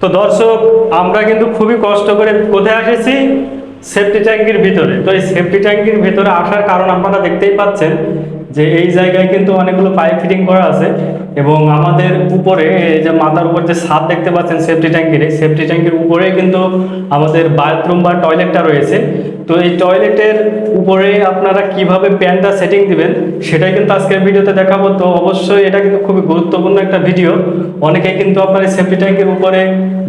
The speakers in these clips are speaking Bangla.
তো দর্শক, আমরা কিন্তু খুবই কষ্ট করে কোথায় এসেছি? সেফটি ট্যাঙ্কির ভিতরে। তো এই সেফটি ট্যাঙ্কির ভিতরে আসার কারণ আপনারা দেখতেই পাচ্ছেন যে এই জায়গায় কিন্তু অনেকগুলো পাইপ ফিটিং করা আছে এবং আমাদের উপরে যে মাথার উপর যে ছাদ দেখতে পাচ্ছেন সেফটি ট্যাঙ্কির এই সেফটি ট্যাঙ্কির উপরে কিন্তু আমাদের বাথরুম বা টয়লেটটা রয়েছে। তো এই টয়লেটের উপরে আপনারা কীভাবে প্যানটা সেটিং দিবেন, সেটাই কিন্তু আজকের ভিডিওতে দেখাবো। তো অবশ্যই এটা কিন্তু খুবই গুরুত্বপূর্ণ একটা ভিডিও। অনেকেই কিন্তু আপনার এই সেফটি ট্যাঙ্কের উপরে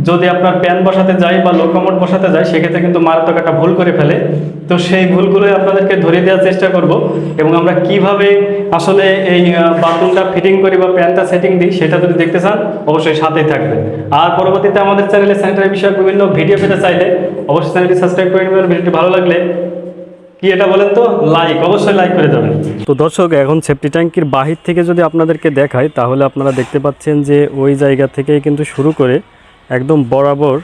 যদি আপনার প্যান বসাতে যায় বা লোকমোট বসাতে যায়, সেক্ষেত্রে কিন্তু মারাত্মক একটা ভুল করে ফেলে। তো সেই ভুলগুলোই আপনাদেরকে ধরিয়ে দেওয়ার চেষ্টা করব এবং আমরা কীভাবে আসলে এই বাথরুমটা ফিটিং করি বা প্যানটা সেটিং দিই, সেটা যদি দেখতে চান, অবশ্যই সাথেই থাকবে আর পরবর্তীতে আমাদের চ্যানেলে স্যানিটারি বিষয়ক বিভিন্ন ভিডিও পেতে চাইলে অবশ্যই চ্যানেলটি সাবস্ক্রাইব করে নেবেন ভিডিওটি ভালো লাগলে কি এটা বলেন তো? লাইক অবশ্যই লাইক করে দেবেন তো দর্শক, এখন সেফটি ট্যাঙ্কির বাহির থেকে যদি আপনাদেরকে দেখাই, তাহলে আপনারা দেখতে পাচ্ছেন যে ওই জায়গা থেকেই কিন্তু শুরু করে একদম বরাবর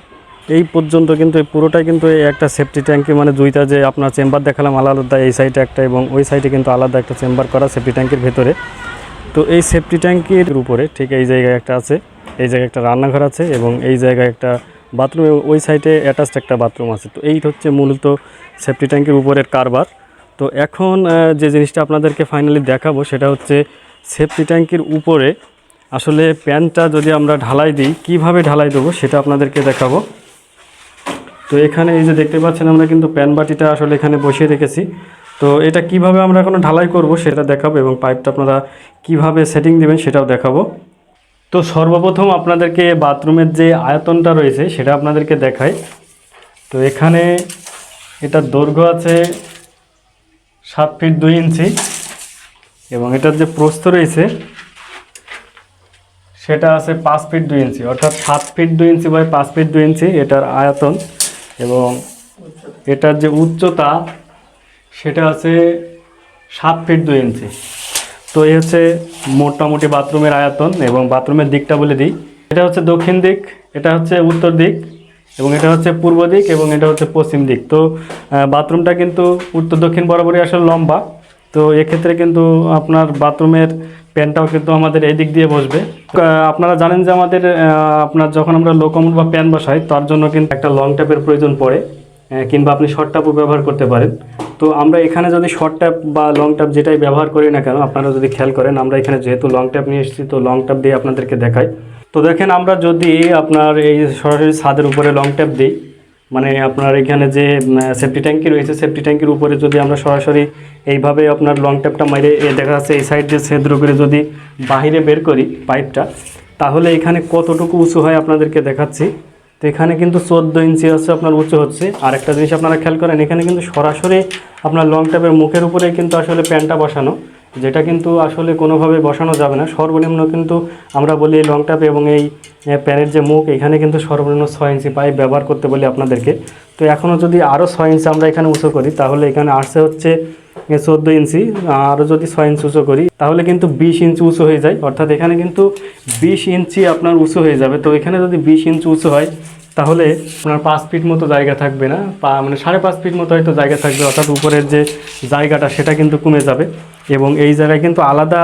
এই পর্যন্ত কিন্তু এই পুরোটাই কিন্তু এই একটা সেফটি ট্যাঙ্কি মানে দুইটা যে আপনার চেম্বার দেখালাম, আলাদা এই সাইডে একটা এবং ওই সাইডে কিন্তু আলাদা একটা চেম্বার করা সেফটি ট্যাঙ্কির ভেতরে। তো এই সেফটি ট্যাঙ্কির উপরে ঠিক এই জায়গায় একটা আছে, এই জায়গায় একটা রান্নাঘর আছে এবং এই জায়গায় একটা বাথরুম ওই সাইডে অ্যাটাচড একটা বাথরুম আছে। তো এই হচ্ছে মূলত সেফটি ট্যাঙ্কির উপরের কারবার। তো এখন যে জিনিসটা আপনাদেরকে ফাইনালি দেখাবো সেটা হচ্ছে সেফটি ট্যাঙ্কির উপরে আসলে প্যানটা যদি আমরা ঢালাই দিই, কীভাবে ঢালাই দেবো সেটা আপনাদেরকে দেখাবো। তো এখানে এই যে দেখতে পাচ্ছেন আমরা কিন্তু প্যান বাটিটা আসলে এখানে বসিয়ে রেখেছি। তো এটা কীভাবে আমরা এখন ঢালাই করব সেটা দেখাবো এবং পাইপটা আপনারা কীভাবে সেটিং দেবেন সেটাও দেখাবো। তো সর্বপ্রথম আপনাদেরকে বাথরুমের যে আয়তনটা রয়েছে সেটা আপনাদেরকে দেখাই। তো এখানে এটার দৈর্ঘ্য আছে সাত ফিট দুই ইঞ্চি এবং এটার যে প্রস্থ রয়েছে সেটা আছে পাঁচ ফিট দুই ইঞ্চি, অর্থাৎ সাত ফিট দুই ইঞ্চি বাই পাঁচ ফিট দুই ইঞ্চি এটার আয়তন এবং এটার যে উচ্চতা সেটা আছে সাত ফিট দুই ইঞ্চি। তো এই হচ্ছে মোটামুটি বাথরুমের আয়তন এবং বাথরুমের দিকটা বলে দিই। এটা হচ্ছে দক্ষিণ দিক, এটা হচ্ছে উত্তর দিক এবং এটা হচ্ছে পূর্ব দিক এবং এটা হচ্ছে পশ্চিম দিক। তো বাথরুমটা কিন্তু উত্তর দক্ষিণ বরাবরই আসলে লম্বা। তো এক্ষেত্রে কিন্তু আপনার বাথরুমের প্যানটাও কিন্তু আমাদের এই দিক দিয়ে বসবে। আপনারা জানেন যে আমাদের আপনার যখন আমরা লোকমোট বা প্যান বসাই, তার জন্য কিন্তু একটা লং ট্যাপের প্রয়োজন পড়ে কিংবা আপনি শর্ট ট্যাপও ব্যবহার করতে পারেন। তো আমরা এখানে যদি শর্ট ট্যাপ বা লং ট্যাপ যেটাই ব্যবহার করি না কেন, আপনারা যদি খেয়াল করেন, আমরা এখানে যেহেতু লং ট্যাপ নিয়ে এসেছি, তো লং ট্যাপ দিয়ে আপনাদেরকে দেখাই। তো দেখেন আমরা যদি আপনার এই সরাসরি ছাদের উপরে লং ট্যাপ দিই মানে আপনার এখানে যে সেফটি ট্যাঙ্কি রয়েছে সেফটি ট্যাঙ্কির উপরে যদি আমরা সরাসরি এইভাবে আপনার লং ট্যাপটা মাইরে, এ দেখা যাচ্ছে এই সাইড দিয়ে ছিদ্র করে যদি বাহিরে বের করি পাইপটা তাহলে এখানে কতটুকু উঁচু হয় আপনাদেরকে দেখাচ্ছি। তো এখানে কিন্তু চোদ্দ ইঞ্চি হচ্ছে আপনার উঁচু হচ্ছে। আর একটা জিনিস আপনারা খেয়াল করেন, এখানে কিন্তু সরাসরি আপনার লং ট্যাপের মুখের উপরে কিন্তু আসলে প্যানটা বসানো, যেটা কিন্তু আসলে কোনোভাবে বসানো যাবে না। সর্বনিম্ন কিন্তু আমরা বলি লং ট্যাপ এবং এই প্যানের যে মুখ, এখানে কিন্তু সর্বনিম্ন ছয় ইঞ্চি পাইপ ব্যবহার করতে বলি আপনাদেরকে। তো এখনও যদি আরও ছয় ইঞ্চি আমরা এখানে উঁচু করি, তাহলে এখানে আসছে হচ্ছে চোদ্দ ইঞ্চি আরও যদি ছয় ইঞ্চি উঁচু করি, তাহলে কিন্তু বিশ ইঞ্চি উঁচু হয়ে যায়। অর্থাৎ এখানে কিন্তু বিশ ইঞ্চি আপনার উঁচু হয়ে যাবে। তো এখানে যদি বিশ ইঞ্চি উঁচু হয়, তাহলে আপনার পাঁচ ফিট মতো জায়গা থাকবে না। মানে সাড়ে পাঁচ ফিট মতো হয়তো জায়গা থাকবে, অর্থাৎ উপরের যে জায়গাটা, সেটা কিন্তু কমে যাবে। এবং এই জায়গায় কিন্তু আলাদা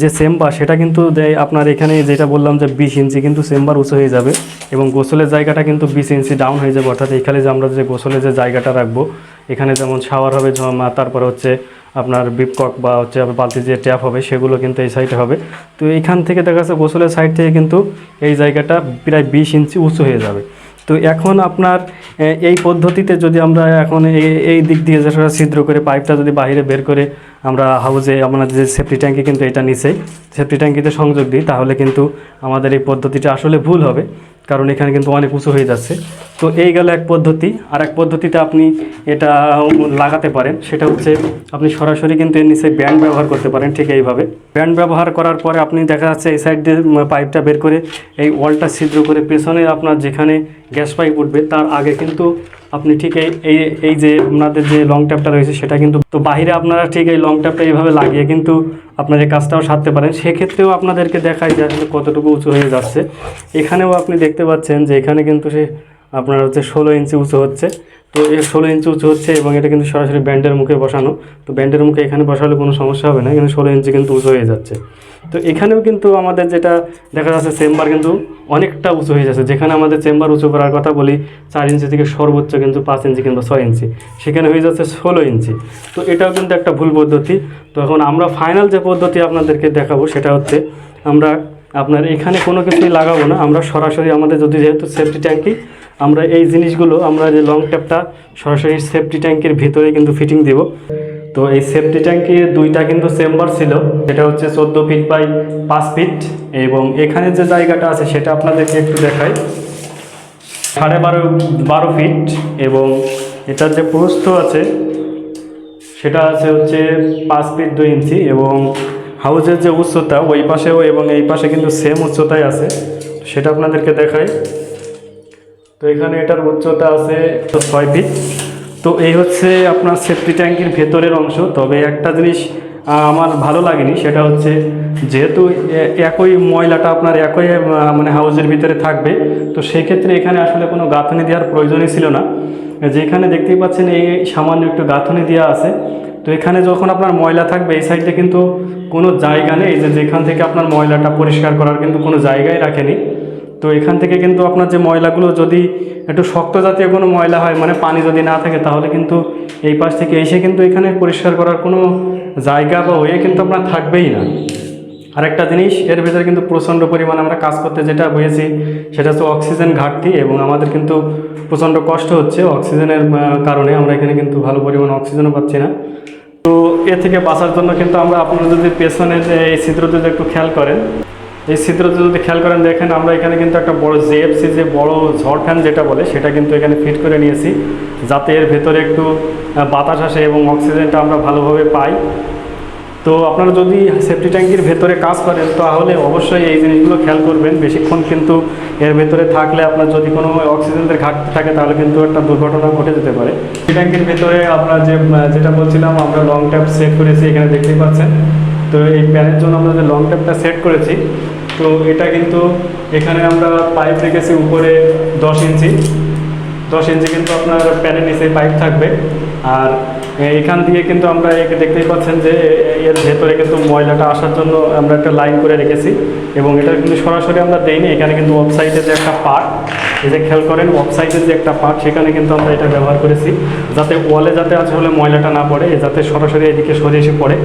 যে চেম্বার, সেটা কিন্তু দেয় আপনার এখানে যেটা বললাম যে বিশ ইঞ্চি, কিন্তু চেম্বার উঁচু হয়ে যাবে। এবং গোসলের জায়গাটা কিন্তু বিশ ইঞ্চি ডাউন হয়ে যাবে। অর্থাৎ এখানে যে আমরা যে গোসলের যে জায়গাটা রাখব এখানে যেমন শাওয়ার হবে, জমা, তারপরে হচ্ছে আপনার বিপকক বা হচ্ছে বালতি যে ট্যাপ হবে, সেগুলো কিন্তু এই সাইডে হবে। তো এইখান থেকে দেখা যাচ্ছে গোসলের সাইড থেকে কিন্তু এই জায়গাটা প্রায় বিশ ইঞ্চি উঁচু হয়ে যাবে। তো এখন আপনার এই পদ্ধতিতে যদি আমরা এখন এই- দিক দিয়ে যেটা ছিদ্র করে পাইপটা যদি বাইরে বের করে আমরা হাউজে আমাদের যে সেফটি ট্যাঙ্কি কিন্তু এটা নিচে সেফটি ট্যাঙ্কিতে সংযোগ দিই, তাহলে কিন্তু আমাদের এই পদ্ধতিটা আসলে ভুল হবে, কারণ এখানে কিন্তু অনেক উঁচু হয়ে যাচ্ছে। তো এই গেল এক পদ্ধতি, আর এক পদ্ধতিতে আপনি এটা লাগাতে পারেন, সেটা হচ্ছে আপনি সরাসরি কিন্তু এর নিচে ব্যান্ড ব্যবহার করতে পারেন, ঠিক এইভাবে। ব্যান্ড ব্যবহার করার পরে আপনি দেখা যাচ্ছে এই সাইড দিয়ে পাইপটা বের করে এই ওয়ালটা ছিদ্র করে পেছনে আপনার যেখানে গ্যাস পাইপ উঠবে, তার আগে কিন্তু আপনি ঠিক এই এই এই যে আপনাদের যে লং ট্যাপটা রয়েছে, সেটা কিন্তু তো বাইরে আপনারা ঠিক এই লং ট্যাপটা এইভাবে লাগিয়ে কিন্তু আপনার যে কাজটাও সারতে পারেন। সেক্ষেত্রেও আপনাদেরকে দেখায় যে আসলে কতটুকু উঁচু হয়ে যাচ্ছে। এখানেও আপনি দেখতে পাচ্ছেন যে এখানে কিন্তু সে আপনার হচ্ছে ষোলো ইঞ্চি উঁচু হচ্ছে। তো এর ষোলো ইঞ্চি উঁচু হচ্ছে এবং এটা কিন্তু সরাসরি ব্যান্ডের মুখে বসানো। তো ব্যান্ডের মুখে এখানে বসালে কোনো সমস্যা হবে না এখানে ষোলো ইঞ্চি কিন্তু উঁচু হয়ে যাচ্ছে। তো এখানেও কিন্তু আমাদের যেটা দেখা যাচ্ছে চেম্বার কিন্তু অনেকটা উঁচু হয়ে যাচ্ছে। যেখানে আমাদের চেম্বার উঁচু করার কথা বলি, চার ইঞ্চি থেকে সর্বোচ্চ কিন্তু পাঁচ ইঞ্চি কিংবা ছয় ইঞ্চি সেখানে হয়ে যাচ্ছে ষোলো ইঞ্চি তো এটাও কিন্তু একটা ভুল পদ্ধতি। তো এখন আমরা ফাইনাল যে পদ্ধতি আপনাদেরকে দেখাবো, সেটা হচ্ছে আমরা আপনার এখানে কোনো কিছুই লাগাবো না। আমরা সরাসরি আমাদের যদি যেহেতু সেফটি ট্যাঙ্কি আমরা এই জিনিসগুলো, আমরা যে লং ট্যাপটা সরাসরি সেফটি ট্যাঙ্কির ভিতরে কিন্তু ফিটিং দিব। তো এই সেফটি ট্যাঙ্কির দুইটা কিন্তু চেম্বার ছিল, সেটা হচ্ছে চোদ্দ ফিট বাই পাঁচ ফিট এবং এখানে যে জায়গাটা আছে সেটা আপনাদেরকে একটু দেখাই। সাড়ে বারো বারো ফিট এবং এটার যে প্রস্থ আছে, সেটা আছে হচ্ছে পাঁচ ফিট দুই ইঞ্চি এবং হাউজের যে উচ্চতা, ওই পাশেও এবং এই পাশে কিন্তু সেম উচ্চতায় আছে। সেটা আপনাদেরকে দেখাই। তো এখানে এটার উচ্চতা আছে ছয় ফিট তো এই হচ্ছে আপনার সেফটি ট্যাঙ্কির ভেতরের অংশ। তবে একটা জিনিস আমার ভালো লাগেনি, সেটা হচ্ছে যেহেতু একই ময়লাটা আপনার একই মানে হাউজের ভিতরে থাকবে, তো সেক্ষেত্রে এখানে আসলে কোনো গাঁথনি দেওয়ার প্রয়োজনই ছিল না। যেখানে দেখতেই পাচ্ছেন এই সামান্য একটু গাঁথনি দেওয়া আছে। তো এখানে যখন আপনার ময়লা থাকবে, এই সাইডে কিন্তু কোনো জায়গা নেই। যে যেখান থেকে আপনার ময়লাটা পরিষ্কার করার কিন্তু কোনো জায়গায় রাখেনি। তো এখান থেকে কিন্তু আপনার যে ময়লাগুলো যদি একটু শক্ত জাতীয় কোনো ময়লা হয় মানে পানি যদি না থাকে, তাহলে কিন্তু এই পাশ থেকে এসে কিন্তু এখানে পরিষ্কার করার কোনো জায়গা বা ওয়ে কিন্তু আপনার থাকবেই না। আরেকটা জিনিস, এর ভেতরে কিন্তু প্রচণ্ড পরিমাণে আমরা কাজ করতে যেটা হয়েছি সেটা হচ্ছে অক্সিজেন ঘাটতি এবং আমাদের কিন্তু প্রচণ্ড কষ্ট হচ্ছে অক্সিজেনের কারণে আমরা এখানে কিন্তু ভালো পরিমাণে অক্সিজেনও পাচ্ছি না। তো এ থেকে বাঁচার জন্য কিন্তু আমরা আপনারা যদি পেছনের যে এই যদি একটু খেয়াল করেন এই ছিদ্রতে যদি খেয়াল করেন, দেখেন আমরা এখানে কিন্তু একটা বড় জেএফসি, যে বড় ঝড় ফ্যান যেটা বলে, সেটা কিন্তু এখানে ফিট করে নিয়েছি, যাতে এর ভেতরে একটু বাতাস আসে এবং অক্সিজেনটা আমরা ভালোভাবে পাই। তো আপনারা যদি সেফটি ট্যাঙ্কির ভেতরে কাজ করেন, তাহলে অবশ্যই এই জিনিসগুলো খেয়াল করবেন। বেশিক্ষণ কিন্তু এর ভেতরে থাকলে আপনার যদি কোনো অক্সিজেনের ঘাটতি থাকে, তাহলে কিন্তু একটা দুর্ঘটনা ঘটে যেতে পারে। সেফটি ট্যাঙ্কির ভেতরে আমরা যে যেটা বলছিলাম, আমরা লং ট্যাপ সেট করেছি, এখানে দেখতেই পাচ্ছেন। তো এই প্যানের জন্য আমরা যে লং ট্যাপটা সেট করেছি তো এটা কিন্তু এখানে আমরা পাইপ রেখেছি উপরে দশ ইঞ্চি। দশ ইঞ্চি কিন্তু আপনার প্যানের নিচে পাইপ থাকবে। আর এখান দিয়ে কিন্তু আমরা দেখতেই পাচ্ছেন যে এর ভেতরে কিন্তু ময়লাটা আসার জন্য আমরা একটা লাইন করে রেখেছি এবং এটা কিন্তু সরাসরি আমরা দেইনি, এখানে কিন্তু ওয়েবসাইটে যে একটা পার্ট, এই যে খেয়াল করেন ওয়েবসাইটের যে একটা পার্ট, সেখানে কিন্তু আমরা এটা ব্যবহার করেছি যাতে ওয়ালে যাতে আসলে ময়লাটা না পড়ে যাতে সরাসরি এদিকে সরে এসে পড়ে।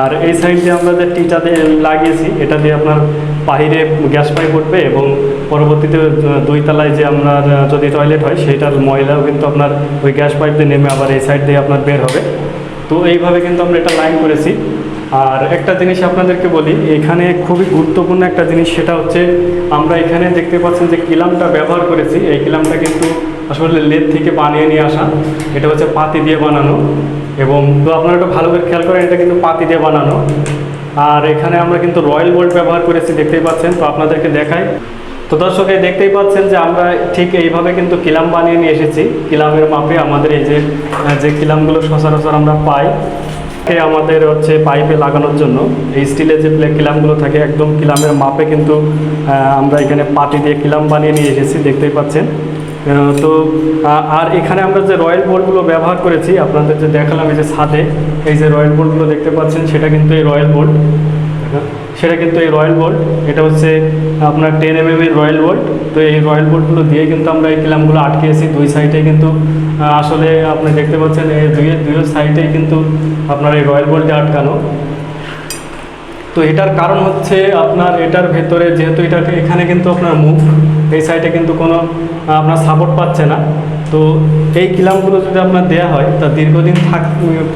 আর এই সাইড দিয়ে আমরা যে টিটা দিয়ে লাগিয়েছি, এটা দিয়ে আপনার বাহিরে গ্যাস পাইপ উঠবে এবং পরবর্তীতে দুই তলায় যে আপনার যদি টয়লেট হয়, সেইটার ময়লাও কিন্তু আপনার ওই গ্যাস পাইপ দিয়ে নেমে আবার এই সাইড দিয়ে আপনার বের হবে। তো এইভাবে কিন্তু আমরা এটা লাইন করেছি। আর একটা জিনিস আপনাদেরকে বলি, এখানে খুবই গুরুত্বপূর্ণ একটা জিনিস, সেটা হচ্ছে আমরা এখানে দেখতে পাচ্ছেন যে কিলামটা ব্যবহার করেছি। এই কিলামটা কিন্তু আসলে লেদ থেকে বানিয়ে নিয়ে আসা। এটা হচ্ছে পাতি দিয়ে বানানো। এবং তো আপনারা একটু ভালো করে খেয়াল করেন, এটা কিন্তু পাতি দিয়ে বানানো। আর এখানে আমরা কিন্তু রয়্যাল বোল্ট ব্যবহার করেছি, দেখতেই পাচ্ছেন। তো আপনাদেরকে দেখাই। তো দর্শক, এই দেখতেই পাচ্ছেন যে আমরা ঠিক এইভাবে কিন্তু কিলাম বানিয়ে নিয়ে এসেছি। কিলামের মাপে আমাদের এই যে যে কিলামগুলো সচরাচর আমরা পাই আমাদের হচ্ছে পাইপে লাগানোর জন্য। এই স্টিলের যে কিলামগুলো থাকে, একদম কিলামের মাপে কিন্তু আমরা এখানে পাটি দিয়ে কিলাম বানিয়ে নিয়ে এসেছি, দেখতেই পাচ্ছেন। তো আর এখানে আমরা যে রয়্যাল বোর্ডগুলো ব্যবহার করেছি, আপনাদের যে দেখালাম এই যে ছাদে, এই যে রয়্যাল বোর্ডগুলো দেখতে পাচ্ছেন, সেটা কিন্তু এই রয়্যাল বোর্ড। সেটা কিন্তু এই রয়্যাল বোল্ট এটা হচ্ছে আপনার টেন এম এম এর রয়্যাল বোল্ট তো এই রয়্যাল বোল্টগুলো দিয়ে কিন্তু আমরা এই কিলামগুলো আটকেছি। দুই সাইডে কিন্তু আসলে আপনি দেখতে পাচ্ছেন, এই দুই দুই সাইডেই কিন্তু আপনার এই রয়্যাল বোল্টে আটকানো তো এটার কারণ হচ্ছে আপনার এটার ভেতরে যেহেতু এটা এখানে কিন্তু আপনার মুখ, এই সাইডে কিন্তু কোনো আপনার সাপোর্ট পাচ্ছে না। তো এই কিলামগুলো যদি আপনার দেওয়া হয়, তা দীর্ঘদিন থাক,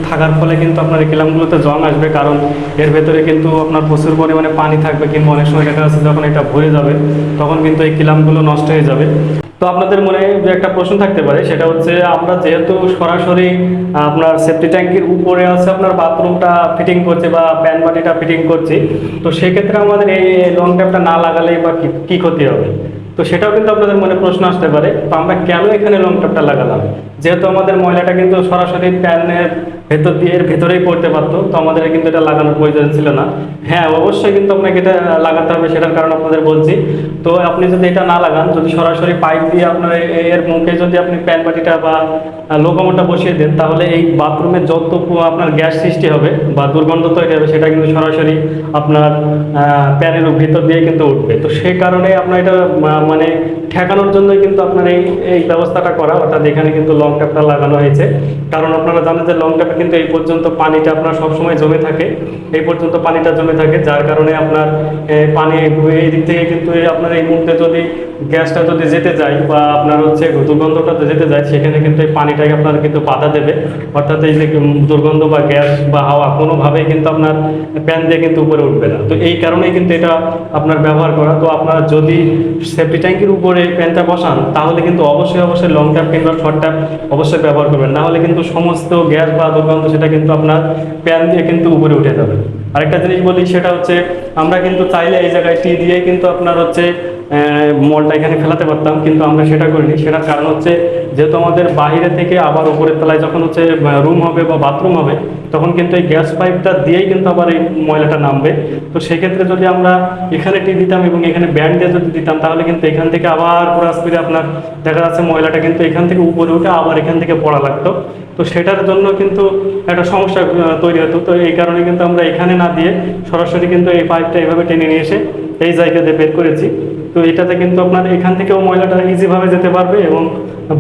থাকার ফলে কিন্তু আপনার এই কিলামগুলোতে জং আসবে, কারণ এর ভেতরে কিন্তু আপনার প্রচুর পরিমাণে পানি থাকবে কিংবা অনেক সময় দেখা যাচ্ছে যখন এটা ভরে যাবে, তখন কিন্তু এই কিলামগুলো নষ্ট হয়ে যাবে। তো আপনাদের মনে যে একটা প্রশ্ন থাকতে পারে, সেটা হচ্ছে আমরা যেহেতু সরাসরি, আপনার সেফটি ট্যাঙ্কির উপরে আছে, আপনার বাথরুমটা ফিটিং করছে বা প্যান বাটিটা ফিটিং করছি, তো সেক্ষেত্রে আমাদের এই লং ট্যাপটা না লাগালে বা কি- কি ক্ষতি হবে? তো সেটাও কিন্তু আপনাদের মনে প্রশ্ন আসতে পারে, তো আমরা কেন এখানে লং টপটা লাগালাম? যেহেতু আমাদের ময়লাটা কিন্তু সরাসরি প্যানের ভেতর দিয়ে, এর ভেতরেই পড়তে পারতো, তো আমাদের কিন্তু এটা লাগানোর প্রয়োজন ছিল না। হ্যাঁ অবশ্যই কিন্তু আপনাকে এটা লাগাতে হবে, সেটার কারণ আপনাদের বলছি। তো আপনি যদি এটা না লাগান, যদি সরাসরি পাইপ দিয়ে আপনার এর মুখে যদি আপনি প্যান বাটিটা বা লোকামোটা বসিয়ে দেন, তাহলে এই বাথরুমে যত আপনার গ্যাস সৃষ্টি হবে বা দুর্গন্ধ তৈরি হবে, সেটা কিন্তু সরাসরি আপনার প্যানের ভিতর দিয়ে কিন্তু উঠবে। তো সেই কারণে আপনার এটা মানে ঠেকানোর জন্যই কিন্তু আপনার এই এই ব্যবস্থাটা করা, অর্থাৎ এখানে কিন্তু লং ট্যাপটা লাগানো হয়েছে। কারণ আপনারা জানেন যে লং ট্যাপে কিন্তু এই পর্যন্ত পানিটা আপনার সবসময় জমে থাকে। এই পর্যন্ত পানিটা জমে থাকে, যার কারণে আপনার পানি এই দিক থেকে কিন্তু আপনার এই মুহূর্তে যদি গ্যাসটা যদি যেতে যায় বা আপনার হচ্ছে দুর্গন্ধটা যেতে যায়, সেখানে কিন্তু এই পানিটাকে আপনার কিন্তু বাধা দেবে। অর্থাৎ এই যে দুর্গন্ধ বা গ্যাস বা হাওয়া কোনোভাবেই কিন্তু আপনার প্যান দিয়ে কিন্তু উপরে উঠবে না। তো এই কারণেই কিন্তু এটা আপনার ব্যবহার করা। তো আপনারা যদি সেফটি ট্যাঙ্কির উপরে প্যানটা বসান, তাহলে কিন্তু অবশ্যই অবশ্যই লং ট্যাপ কিংবা শর্ট ট্যাপ অবশ্যই ব্যবহার করবেন। নাহলে কিন্তু সমস্ত গ্যাস বা দুর্গন্ধ সেটা কিন্তু আপনার প্যান দিয়ে কিন্তু উপরে উঠে যাবে। আরেকটা জিনিস বলি, সেটা হচ্ছে আমরা কিন্তু চাইলে এই জায়গায় টি দিয়ে কিন্তু আপনার হচ্ছে মলটা এখানে ফেলাতে পারতাম, কিন্তু আমরা সেটা করিনি। সেটার কারণ হচ্ছে, যেহেতু আমাদের বাইরে থেকে আবার উপরের তলায় যখন হচ্ছে রুম হবে বা বাথরুম হবে, তখন কিন্তু এই গ্যাস পাইপটা দিয়েই কিন্তু আবার এই ময়লাটা নামবে। তো সেক্ষেত্রে যদি আমরা এখানে টি দিতাম এবং এখানে ব্যান্ড দিয়ে যদি দিতাম, তাহলে কিন্তু এখান থেকে আবার পুরো স্পিডে আপনার দেখা যাচ্ছে ময়লাটা কিন্তু এখান থেকে উপরে উঠে আবার এখান থেকে পড়া লাগতো। তো সেটার জন্য কিন্তু একটা সমস্যা তৈরি হতো। তো এই কারণে কিন্তু আমরা এখানে না দিয়ে সরাসরি কিন্তু এই পাইপটা এভাবে টেনে নিয়ে এসে এই জায়গাতে বের করেছি। তো এটাতে কিন্তু আপনার এখান থেকেও ময়লাটা ইজিভাবে যেতে পারবে এবং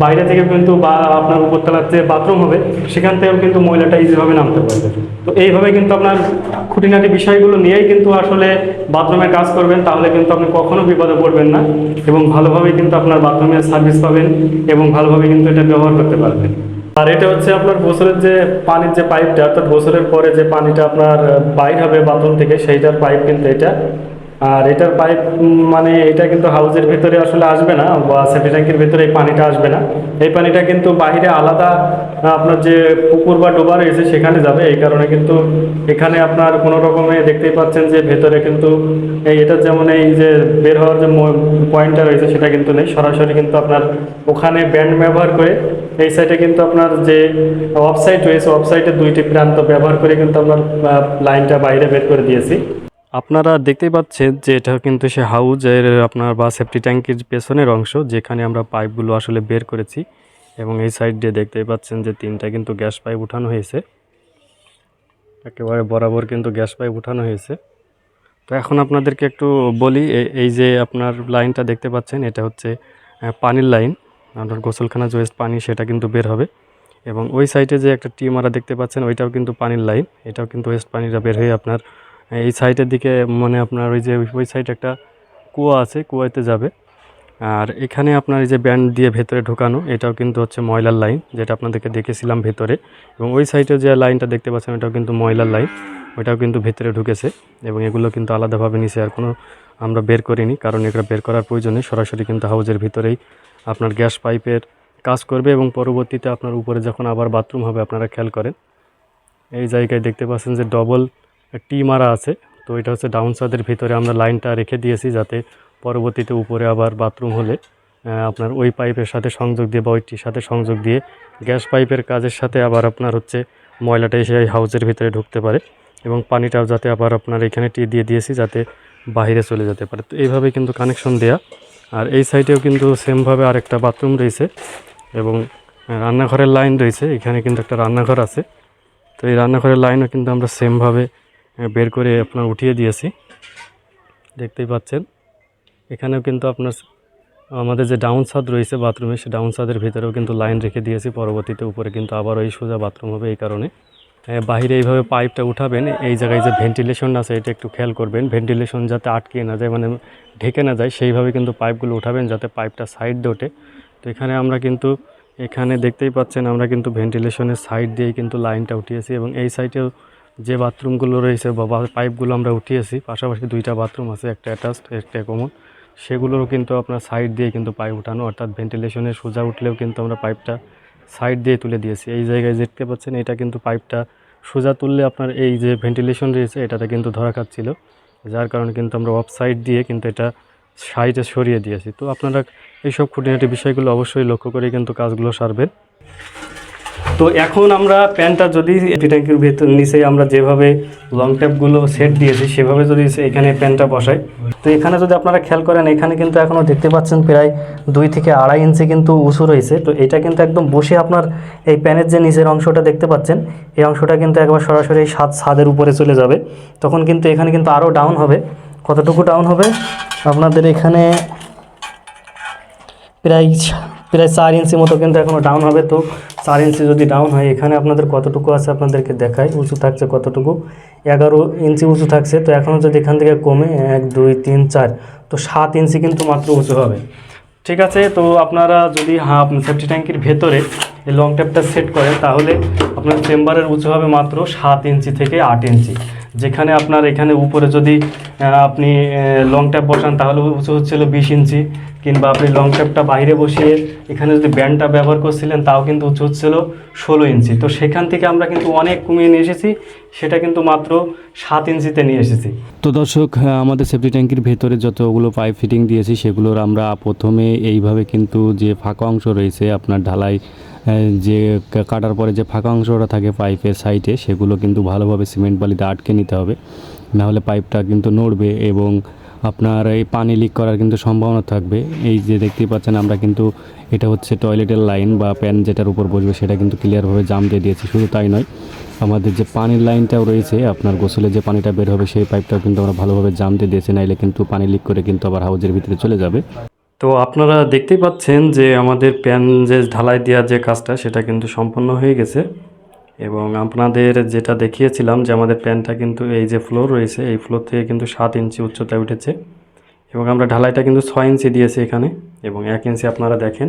বাইরে থেকে কিন্তু বা আপনার উপরতলার যে বাথরুম হবে, সেখান থেকেও কিন্তু ময়লাটা ইজিভাবে নামতে পারবে। তো এইভাবে কিন্তু আপনার খুঁটিনাটি বিষয়গুলো নিয়েই কিন্তু আসলে বাথরুমে কাজ করবেন, তাহলে কিন্তু আপনি কখনো বিপদে পড়বেন না এবং ভালোভাবে কিন্তু আপনার বাথরুমের সার্ভিস পাবেন এবং ভালোভাবে কিন্তু এটা ব্যবহার করতে পারবেন। আর এটা হচ্ছে আপনার গোসলের যে পানির যে পাইপটা অর্থাৎ গোসলের পরে যে পানিটা আপনার বাইর হবে বাথরুম থেকে, সেইটার পাইপ কিন্তু এটা। আর এটার পাইপ মানে এটা কিন্তু হাউজের ভিতরে আসলে আসবে না বা সেফটি ট্যাঙ্কের ভিতরে এই পানিটা আসবে না। এই পানিটা কিন্তু বাইরে আলাদা আপনার যে পুকুর বা ডোবা রয়েছে সেখানে যাবে। এই কারণে কিন্তু এখানে আপনার কোনো রকমে দেখতেই পাচ্ছেন যে ভেতরে কিন্তু এই এটা যেমন এই যে বের হওয়ার যে পয়েন্টটা রয়েছে সেটা কিন্তু নেই। সরাসরি কিন্তু আপনার ওখানে ব্যান্ড ব্যবহার করে এই সাইডে কিন্তু আপনার যে ওয়েবসাইট রয়েছে ওয়েবসাইটে দুইটি প্রান্ত ব্যবহার করে কিন্তু আপনার লাইনটা বাইরে বের করে দিয়েছি। আপনারা দেখতেই পাচ্ছেন যে এটা কিন্তু সে হাউজের আপনার বা সেফটি ট্যাঙ্কির পেছনের অংশ, যেখানে আমরা পাইপগুলো আসলে বের করেছি এবং এই সাইড দিয়ে দেখতেই পাচ্ছেন যে তিনটা কিন্তু গ্যাস পাইপ উঠানো হয়েছে। একেবারে বরাবর কিন্তু গ্যাস পাইপ উঠানো হয়েছে। তো এখন আপনাদেরকে একটু বলি এই যে আপনার লাইনটা দেখতে পাচ্ছেন, এটা হচ্ছে পানির লাইন আপনার গোসলখানা যে ওয়েস্ট পানি, সেটা কিন্তু বের হবে। এবং ওই সাইডে যে একটা টি মারা দেখতে পাচ্ছেন, ওইটাও কিন্তু পানির লাইন এটাও কিন্তু ওয়েস্ট পানিটা বের হয়ে আপনার এই সাইডের দিকে মানে আপনার ওই যে ওই সাইডে একটা কুয়া আছে, কুয়াতে যাবে। আর এখানে আপনার এই যে ব্যান্ড দিয়ে ভেতরে ঢোকানো, এটাও কিন্তু হচ্ছে ময়লার লাইন, যেটা আপনাদেরকে দেখেছিলাম ভেতরে। এবং ওই সাইডে যে লাইনটা দেখতে পাচ্ছেন ওটাও কিন্তু ময়লার লাইন ওইটাও কিন্তু ভেতরে ঢুকেছে। এবং এগুলো কিন্তু আলাদাভাবে নিচে আর কোনো আমরা বের করিনি, কারণ এগুলো বের করার প্রয়োজনে সরাসরি কিন্তু হাউজের ভিতরেই আপনার গ্যাস পাইপের কাজ করবে এবং পরবর্তীতে আপনার উপরে যখন আবার বাথরুম হবে, আপনারা খেয়াল করেন। এই জায়গায় দেখতে পাচ্ছেন যে ডবল টি মারা আছে। তো এটা হচ্ছে ডাউন সাদের ভিতরে আমরা লাইনটা রেখে দিয়েছি যাতে পরবর্তীতে উপরে আবার বাথরুম হলে আপনার ওই পাইপের সাথে সংযোগ দিয়ে বা ওইটির সাথে সংযোগ দিয়ে গ্যাস পাইপের কাজের সাথে আবার আপনার হচ্ছে ময়লাটা এসে হাউজের ভিতরে ঢুকতে পারে এবং পানিটাও যাতে আবার আপনার এখানে টি দিয়ে দিয়েছি যাতে বাইরে চলে যেতে পারে। তো এইভাবে কিন্তু কানেকশন দেয়া। আর এই সাইডেও কিন্তু সেমভাবে আরেকটা বাথরুম রয়েছে এবং রান্নাঘরের লাইন রয়েছে। এখানে কিন্তু একটা রান্নাঘর আছে। তো এই রান্নাঘরের লাইনও কিন্তু আমরা সেমভাবে বের করে আপনার উঠিয়ে দিয়েছি। দেখতেই পাচ্ছেন। এখানেও কিন্তু আপনার আমাদের যে ডাউন ছাদ রয়েছে বাথরুমে সেই ডাউন ছাদের ভিতরেও কিন্তু লাইন রেখে দিয়েছি। পরবর্তীতে উপরে কিন্তু আবার ওই সোজা বাথরুম হবে এই কারণে। বাহিরে এইভাবে পাইপটা উঠাবেন, এই জায়গায় যে ভেন্টিলেশন আছে, এটা একটু খেয়াল করবেন। ভেন্টিলেশন যাতে আটকে না যায় মানে ঢেকে না যায়, সেইভাবে কিন্তু পাইপগুলো উঠাবেন যাতে পাইপটা সাইড ওঠে। তো এখানে আমরা কিন্তু, এখানে দেখতেই পাচ্ছেন, আমরা কিন্তু ভেন্টিলেশনের সাইড দিয়েই কিন্তু লাইনটা উঠিয়েছি এবং এই সাইডেও যে বাথরুমগুলো রয়েছে বা পাইপগুলো আমরা উঠিয়েছি, পাশাপাশি দুইটা বাথরুম আছে, একটা অ্যাটাচড একটা কমন সেগুলোরও কিন্তু আপনার সাইড দিয়ে কিন্তু পাইপ উঠানো, অর্থাৎ ভেন্টিলেশনের সোজা উঠলেও কিন্তু আমরা পাইপটা সাইড দিয়ে তুলে দিয়েছি। এই জায়গায় দেখতে পাচ্ছেন, এটা কিন্তু পাইপটা সোজা তুললে আপনার এই যে ভেন্টিলেশন রয়েছে, এটাতে কিন্তু ধরা খাচ্ছিল। যার কারণে কিন্তু আমরা অফ সাইড দিয়ে কিন্তু এটা সাইডে সরিয়ে দিয়েছি। তো আপনারা এইসব খুঁটিনাটি বিষয়গুলো অবশ্যই লক্ষ্য করে কিন্তু কাজগুলো সারবেন। তো এখন আমরা প্যান্টটা যদি ট্যাঙ্কির ভেতর নিচে আমরা যেভাবে লং ট্যাপগুলো সেট দিয়েছি, সেভাবে যদি এখানে প্যান্টটা বসাই। তো এখানে যদি আপনারা খেয়াল করেন, এখানে কিন্তু এখনও দেখতে পাচ্ছেন প্রায় দুই থেকে আড়াই ইঞ্চি কিন্তু উঁচু রয়েছে। তো এটা কিন্তু একদম বসে আপনার এই প্যানের যে নিচের অংশটা দেখতে পাচ্ছেন, এই অংশটা কিন্তু একবার সরাসরি এই ছাদ ছাদের উপরে চলে যাবে। তখন কিন্তু এখানে কিন্তু আরও ডাউন হবে। কতটুকু ডাউন হবে? আপনাদের এখানে প্রায় প্রায় চার ইঞ্চি মতো কিন্তু এখনও ডাউন হবে তো। চার ইঞ্চি যদি ডাউন হয়, এখানে আপনাদের কতটুকু আছে আপনাদেরকে দেখাই। উঁচু থাকছে কতটুকু? এগারো ইঞ্চি উঁচু থাকছে। তো এখনও যদি এখান থেকে কমে, এক, দুই, তিন, চার, তো সাত ইঞ্চি কিন্তু মাত্র উঁচু হবে। ঠিক আছে? তো আপনারা যদি হাফ সেফটি ট্যাঙ্কির ভেতরে এই লং ট্যাপটা সেট করেন, তাহলে আপনার চেম্বারের উঁচু হবে মাত্র সাত ইঞ্চি থেকে আট ইঞ্চি। যেখানে আপনার এখানে উপরে যদি আপনি লং ট্যাপ বসান, তাহলে উঁচু হচ্ছিল বিশ ইঞ্চি। কিংবা আপনি লং ট্যাপটা বাইরে বসিয়ে এখানে যদি ব্যান্ডটা ব্যবহার করছিলেন, তাও কিন্তু উঁচু হচ্ছিল ষোলো ইঞ্চি। তো সেখান থেকে আমরা কিন্তু অনেক কমিয়ে নিয়ে এসেছি, সেটা কিন্তু মাত্র সাত ইঞ্চিতে নিয়ে এসেছি। তো দর্শক আমাদের সেফটি ট্যাঙ্কির ভেতরে যতগুলো পাইপ ফিটিং দিয়েছি, সেগুলোর আমরা প্রথমে এইভাবে কিন্তু যে ফাঁকা অংশ রয়েছে, আপনার ঢালাই যে কাটার পরে যে ফাঁকা অংশটা থাকে পাইপের সাইডে সেগুলো কিন্তু ভালোভাবে সিমেন্ট বালিতে আটকে নিতে হবে। নাহলে পাইপটা কিন্তু নড়বে এবং আপনার এই পানি লিক করার কিন্তু সম্ভাবনা থাকবে। এই যে দেখতেই পাচ্ছেন, আমরা কিন্তু এটা হচ্ছে টয়লেটের লাইন বা প্যান যেটার উপর বসবে, সেটা কিন্তু ক্লিয়ারভাবে জাম দিয়ে দিয়েছি। শুধু তাই নয়, আমাদের যে পানির লাইনটাও রয়েছে, আপনার গোসলে যে পানিটা বের হবে, সেই পাইপটাও কিন্তু আমরা ভালোভাবে জাম দিয়ে দিয়েছি, নাইলে কিন্তু পানি লিক করে কিন্তু আবার হাউজের ভিতরে চলে যাবে। তো আপনারা দেখতেই পাচ্ছেন যে আমাদের প্যান যে ঢালাই দেওয়ার যে কাজটা, সেটা কিন্তু সম্পন্ন হয়ে গেছে। এবং আপনাদের যেটা দেখিয়েছিলাম যে আমাদের প্যানটা কিন্তু এই যে ফ্লোর রয়েছে, এই ফ্লোর থেকে কিন্তু সাত ইঞ্চি উচ্চতায় উঠেছে। এবং আমরা ঢালাইটা কিন্তু ছয় ইঞ্চি দিয়েছি এখানে এবং এক ইঞ্চি আপনারা দেখেন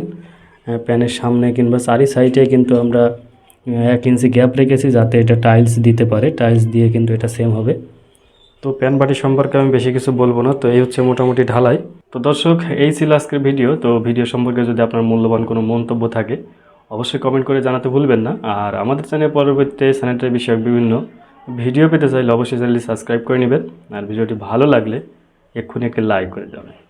প্যানের সামনে কিংবা চারি সাইডে কিন্তু আমরা এক ইঞ্চি গ্যাপ রেখেছি যাতে এটা টাইলস দিতে পারে। টাইলস দিয়ে কিন্তু এটা সেম হবে। তো প্যান বাটি সম্পর্কে আমি বেশি কিছু বলব না। তো এই হচ্ছে মোটামুটি ঢালাই। তো দর্শক, এই ছিল আজকের ভিডিও তো ভিডিও সম্পর্কে যদি আপনার মূল্যবান কোনো মন্তব্য থাকে অবশ্যই কমেন্ট করে জানাতে ভুলবেন না। আর আমাদের চ্যানেল পরবর্তীতে স্যানিটারি বিষয়ক বিভিন্ন ভিডিও পেতে চাইলে অবশ্যই চ্যানেলটি সাবস্ক্রাইব করে নেবেন। আর ভিডিওটি ভালো লাগলে এক্ষুনি একটি লাইক করে যাবেন